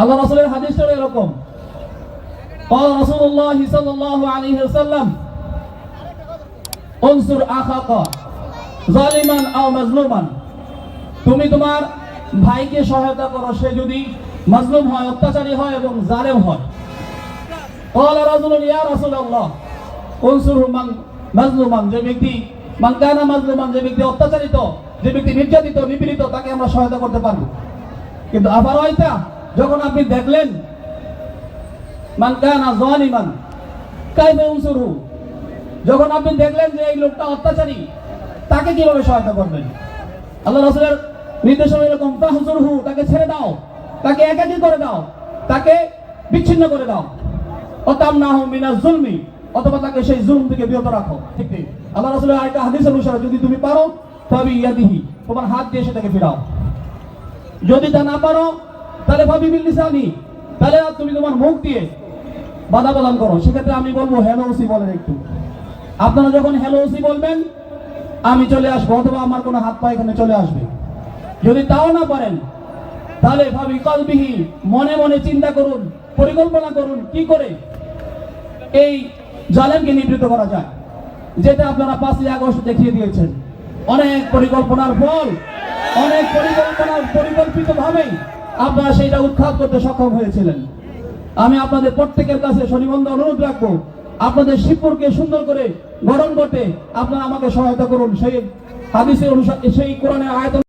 আল্লাহ রাসূলের হাদিসটা এরকম قال رسول الله صلى الله عليه وسلم انصر اخاك ظالما او مظلوما তুমি তোমার ভাইকে সহায়তা করো সে যদি মাজলুম হয় অত্যাচারী হয় এবং জালেম হয় قال رجل يا رسول الله انصر من مظلوما যে ব্যক্তি মান কানা মাজলুমান যে ব্যক্তি অত্যাচারিত যে ব্যক্তি নির্যাতিত নিপীড়িত তাকে আমরা সহায়তা করতে পারবো কিন্তু আবার হয়তা যখন আপনি দেখলেন, মান কানা জালিমান, কাইফা যখন আপনি দেখলেন যে এই লোকটা অত্যাচারী, তাকে কীভাবে সহায়তা করবেন? আল্লাহ রাসূলের নির্দেশনা এরকম তাকে ছেড়ে দাও, তাকে একাকী করে দাও, তাকে বিচ্ছিন্ন করে দাও। অতামনাহু মিনাজ জুলমি, অথবা তাকে সেই জুলম থেকে বিরত রাখো। ঠিক ঠিক আল্লাহ রাসূলের আরেকটা হাদিস অনুসারে যদি তুমি পারো তবে ইয়াদিহি, তোমার হাত দিয়ে সেটাকে ফিরাও। যদি তা না পারো তাহলে ভাবি বিল লিসানি তাহলে তুমি তোমার মুখ দিয়ে বাধা প্রদান করো। সেক্ষেত্রে আমি বলব হ্যালো ওসি, বলেন একটু। আপনারা যখন হ্যালো ওসি, বলবেন, আমি চলে আসব, অথবা আমার কোনো হাত পা এখানে চলে আসবে। যদি তাও না পারেন, তাহলে ভাবি কলবিহি মনে মনে চিন্তা করুন, পরিকল্পনা করুন, কি করে এই জালেমকে নিবৃত করা যায়। যেটা আপনারা পাঁচই আগস্ট দেখিয়ে দিয়েছেন। অনেক পরিকল্পনার ফল, অনেক পরিকল্পনার পরিকল্পিত ভাবেই আপনারা সেইটা উৎখাত করতে সক্ষম হয়েছিলেন। আমি আপনাদের প্রত্যেকের কাছে শনিবন্ধ অনুরোধ রাখব, আপনাদের শিবপুরকে সুন্দর করে গরম করতে আপনারা আমাকে সহায়তা করুন। সেই হাদিসের অনুসারে, সেই কোরআনের আয়তন